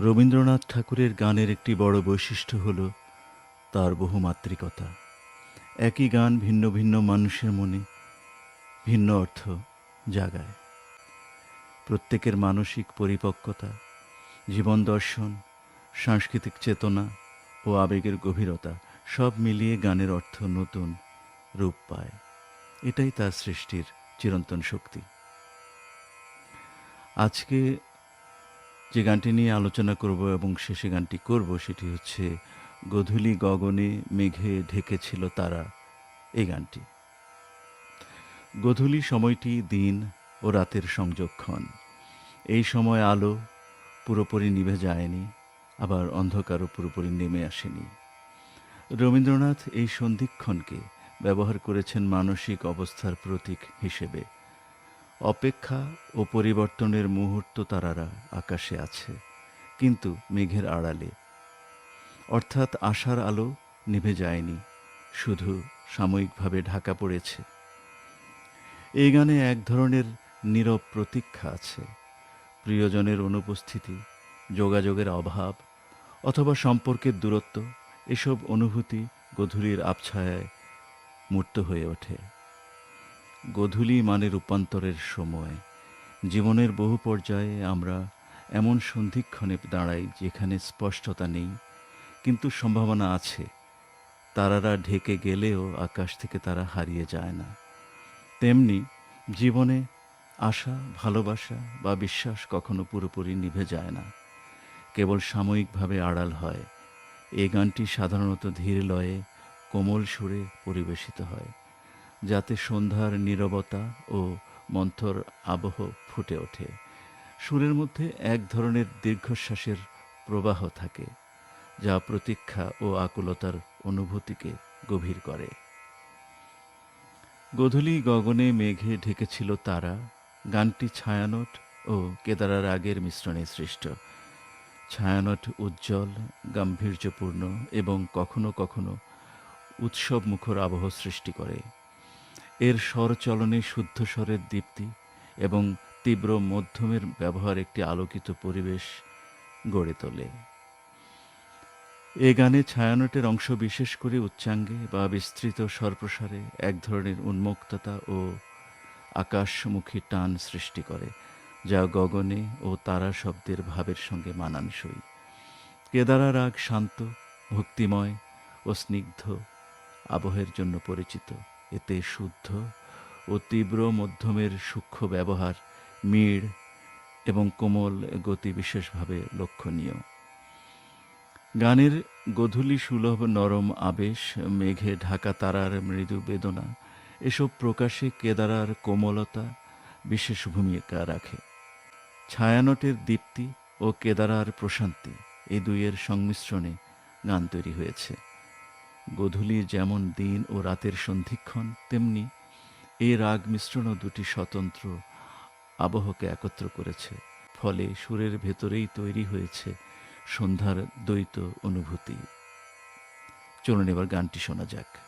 রবীন্দ্রনাথ ঠাকুরের গানের একটি বড় বৈশিষ্ট্য হল তার বহুমাত্রিকতা। একই গান ভিন্ন ভিন্ন মানুষের মনে ভিন্ন অর্থ জাগায়। প্রত্যেকের মানসিক পরিপক্কতা, জীবন দর্শন, সাংস্কৃতিক চেতনা ও আবেগের গভীরতা সব মিলিয়ে গানের অর্থ নতুন রূপ পায়। এটাই তার সৃষ্টির চিরন্তন শক্তি। আজকে যে গানটি নিয়ে আলোচনা করব এবং শেষে গানটি করব সেটি হচ্ছে, গধূলি গগনে মেঘে ঢেকেছিল তারা এই গানটি। গধূলি সময়টি দিন ও রাতের সংযোগক্ষণ। এই সময় আলো পুরোপুরি নিভে যায়নি, আবার অন্ধকারও পুরোপুরি নেমে আসেনি। রবীন্দ্রনাথ এই সন্ধিক্ষণকে ব্যবহার করেছেন মানসিক অবস্থার প্রতীক হিসেবে। অপেক্ষা ও পরিবর্তনের মুহূর্ত তারারা আকাশে আছে, কিন্তু মেঘের আড়ালে। অর্থাৎ আশার আলো নিভে যায়নি, শুধু সাময়িকভাবে ঢাকা পড়েছে। এই গানে এক ধরনের নীরব প্রতীক্ষা আছে, প্রিয়জনের অনুপস্থিতি, যোগাযোগের অভাব, অথবা সম্পর্কের দূরত্ব, এসব অনুভূতি গধূলির আবছায়ায় মূর্ত হয়ে ওঠে। গধূলি মানে রূপান্তরের সময়। জীবনের বহু পর্যায়ে আমরা এমন সন্ধিক্ষণে দাঁড়াই যেখানে স্পষ্টতা নেই, কিন্তু সম্ভাবনা আছে। তারারা ঢেকে গেলেও আকাশ থেকে তারা হারিয়ে যায় না। তেমনি জীবনে আশা, ভালোবাসা বা বিশ্বাস কখনো পুরোপুরি নিভে যায় না। কেবল সাময়িকভাবে আড়াল হয়। এই গানটি সাধারণত ধীর লয়ে কোমল সুরে পরিবেশিত হয়। যাতে সন্ধ্যার নীরবতা ও মন্থর আবহ ফুটে ওঠে। সুরের মধ্যে এক ধরনের দীর্ঘশ্বাসের প্রবাহ থাকে, যা প্রতীক্ষা ও আকুলতার অনুভূতিকে গভীর করে। গধূলি গগনে মেঘে ঢেকেছিল তারা, গানটি ছায়ানট ও কেদারার আগের মিশ্রণে সৃষ্ট। ছায়ানট উজ্জ্বল, গাম্ভীর্যপূর্ণ এবং কখনো কখনো উৎসব মুখর আবহ সৃষ্টি করে। এর স্বর চলনে শুদ্ধ স্বরের দীপ্তি এবং তীব্র মধ্যমের ব্যবহার একটি আলোকিত পরিবেশ গড়ে তোলে। এ গানে ছায়ানটের অংশ বিশেষ করে উচ্চাঙ্গে বা বিস্তৃত স্বরপ্রসারে এক ধরনের উন্মুক্ততা ও আকাশমুখী টান সৃষ্টি করে, যা গগনে ও তারা শব্দের ভাবের সঙ্গে মানানসই। কেদারা রাগ শান্ত, ভক্তিময় ও স্নিগ্ধ আবহের জন্য পরিচিত। এতে শুদ্ধ ও তীব্র মধ্যমের সূক্ষ্ম ব্যবহার, মিড় এবং কোমল গতি বিশেষভাবে লক্ষণীয়। গানের গধূলি সুলভ নরম আবেশ, মেঘে ঢাকা তারার মৃদু বেদনা, এসব প্রকাশে কেদারার কোমলতা বিশেষ ভূমিকা রাখে। ছায়ানটের দীপ্তি ও কেদারার প্রশান্তি এই দুইয়ের সংমিশ্রণে গান তৈরি হয়েছে। গধূলি যেমন দিন ও রাতের সন্ধিক্ষণ, তেমনি এই রাগ মিশ্রণও দুটি স্বতন্ত্র আবহকে একত্র করেছে। ফলে সুরের ভেতরেই তৈরি হয়েছে সন্ধ্যার দ্বৈত অনুভূতি। চলুন এবার গানটি শোনা যাক।